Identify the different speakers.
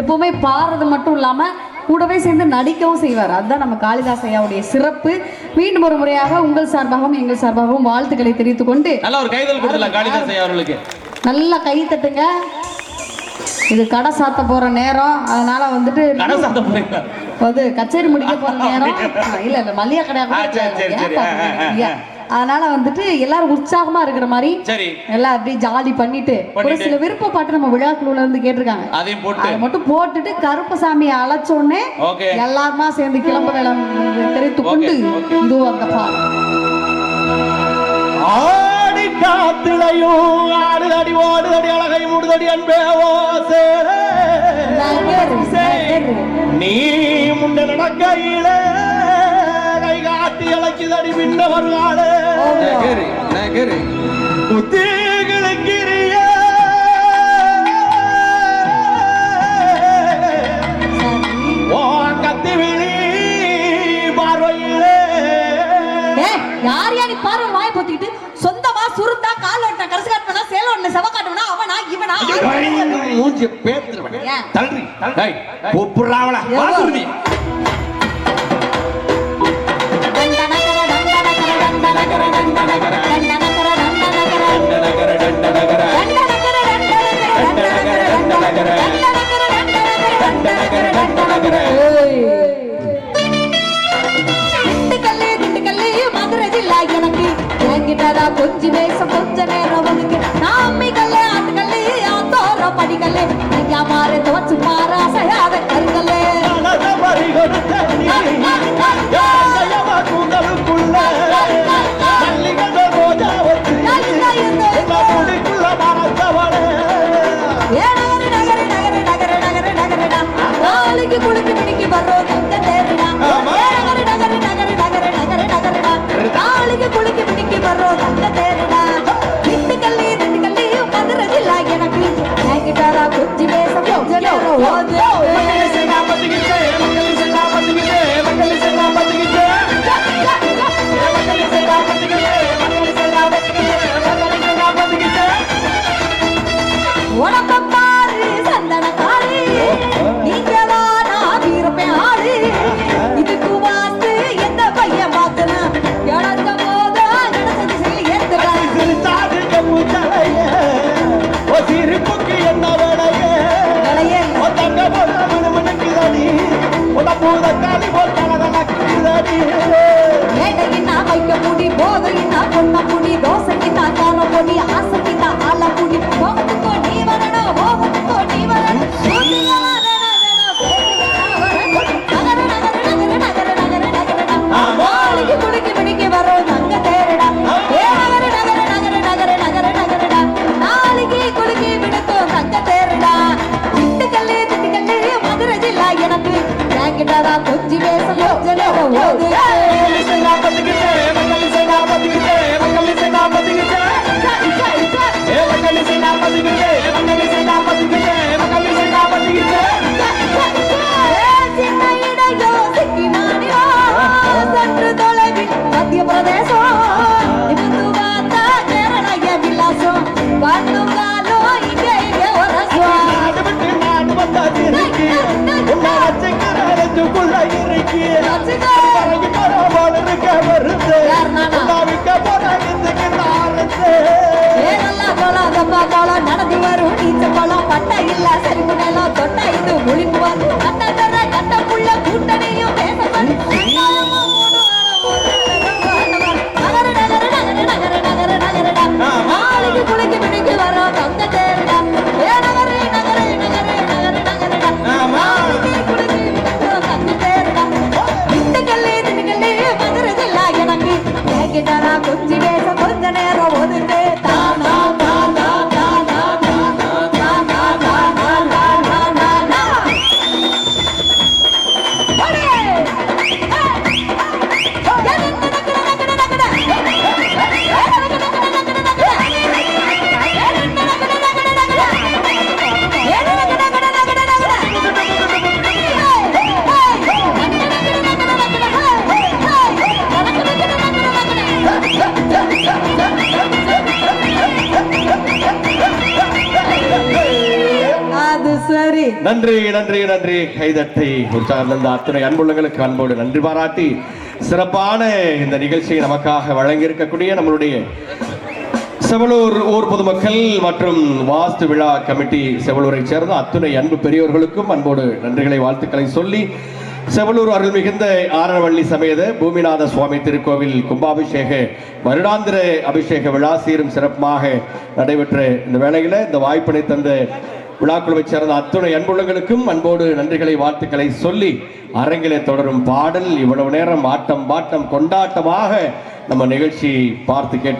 Speaker 1: எப்பவுமே பாடுறது மட்டும் இல்லாம கூடவே சேர்ந்து நடிக்கவும் செய்வார். அதுதான் நம்ம காளிதாஸ் ஐயாவுடைய சிறப்பு. மீண்டும் ஒரு முறையாக உங்கள் சார்பாகவும் எங்கள் சார்பாகவும் வாழ்த்துக்களை தெரிவித்துக் கொண்டு
Speaker 2: நல்ல ஒரு கைதல் கொடுத்துலாம் காளிதாஸ் ஐயா அவர்களுக்கு.
Speaker 1: நல்லா கை தட்டுங்க. இது கடை சாத்த போற நேரம். அதனால வந்துட்டு அது கச்சேரி முடிக்க போற நேரம். இல்ல இல்ல மல்லிகை கடையா அதனால வந்துட்டு எல்லாரும் உற்சாகமா இருக்கிற மாதிரி
Speaker 2: சரி
Speaker 1: எல்லாம் அப்படியே ஜாலி பண்ணிட்டு ஒரு. சில விருப்ப பாட்டு நம்ம விழாக்குழுல இருந்து கேட்டிருக்காங்க
Speaker 2: அதையும் போட்டு
Speaker 1: அதை மட்டும் போட்டுட்டு கருப்பசாமியை அழைச்ச உடனே எல்லாருமா சேர்ந்து கிளம்ப வேளாண் தெரிவித்துக் கொண்டு. இதோ அந்த
Speaker 3: ஆடி காத்துலையும் ஆடுதடி ஓடுதடி அழகை மூடுதடி அன்பே ஓ சேரே. நீ முன்ன நடக்கையில பின்ன வருகாலே
Speaker 2: நகரு நகரு.
Speaker 3: புத்தி கிழக்கிறிய
Speaker 1: சரி.
Speaker 3: ஓ கத்தி விழி பார்வையிலே
Speaker 1: யார் யா நீ பார்வை வாய் பொத்திக்கிட்டு சொந்தமா சுருந்தா கால் ஓட்டின கரசு காட்டுவனா சேல ஓட்டின செவ காட்டுவனா அவனா இவனா?
Speaker 3: மூஞ்சி பேத்துருவேன்.
Speaker 1: ஏன்?
Speaker 3: தள்ளுறி டேய் கூப்பிடுறாவளா
Speaker 1: கொஞ்சி வேஷம் கொஞ்ச நேரம் ஒதுக்கு நாமிக்கல்லு ஆட்டுக்கல்லு ஆத்தோர படிக்கல்லு ஐயா மாறு துவச்சு மாற அசையாத
Speaker 3: Oh,
Speaker 1: no. நகரு, நகருடா. நாளைக்கு குலுக்கி விடுக்கும் தங்க தேருடா திண்டுக்கல்லு திண்டுக்கல்லு மதுரை ஜில்லா எனக்கு என்கிட்டடா கொஞ்சி வேஷம் கொஞ்ச நேரம் ஓது நடந்து வரும் நீச்ச இல்ல சரி
Speaker 4: நன்றி நன்றி நன்றி. கைதட்டை உற்சாகம் அத்தனை அன்புள்ளங்களுக்கு அன்போடு நன்றி பாராட்டி சிறப்பான இந்த நிகழ்ச்சியை நமக்காக வழங்கி இருக்கக்கூடிய நம்மளுடைய செவலூர் ஊர் பொதுமக்கள் மற்றும் வாஸ்து விழா கமிட்டி செவலூரை சேர்ந்த அத்துணை அன்பு பெரியோர்களுக்கும் அன்போடு நன்றிகளை வாழ்த்துக்களை சொல்லி செவலூர் அருள் மிகுந்த ஆரணவள்ளி சமேத பூமிநாத சுவாமி திருக்கோவில் கும்பாபிஷேக வருடாந்திர அபிஷேக விழா சீரும் சிறப்புமாக நடைபெற்ற இந்த வேளையில இந்த வாய்ப்பினை தந்த விழாக்குழுவைச் சேர்ந்த அத்துணை அன்புள்ளங்களுக்கும் அன்போடு நன்றிகளை வாழ்த்துக்களை சொல்லி அரங்கிலே தொடரும் பாடல். இவ்வளவு நேரம் ஆட்டம் பாட்டம் கொண்டாட்டமாக நம்ம நிகழ்ச்சி பார்த்து கேட்டு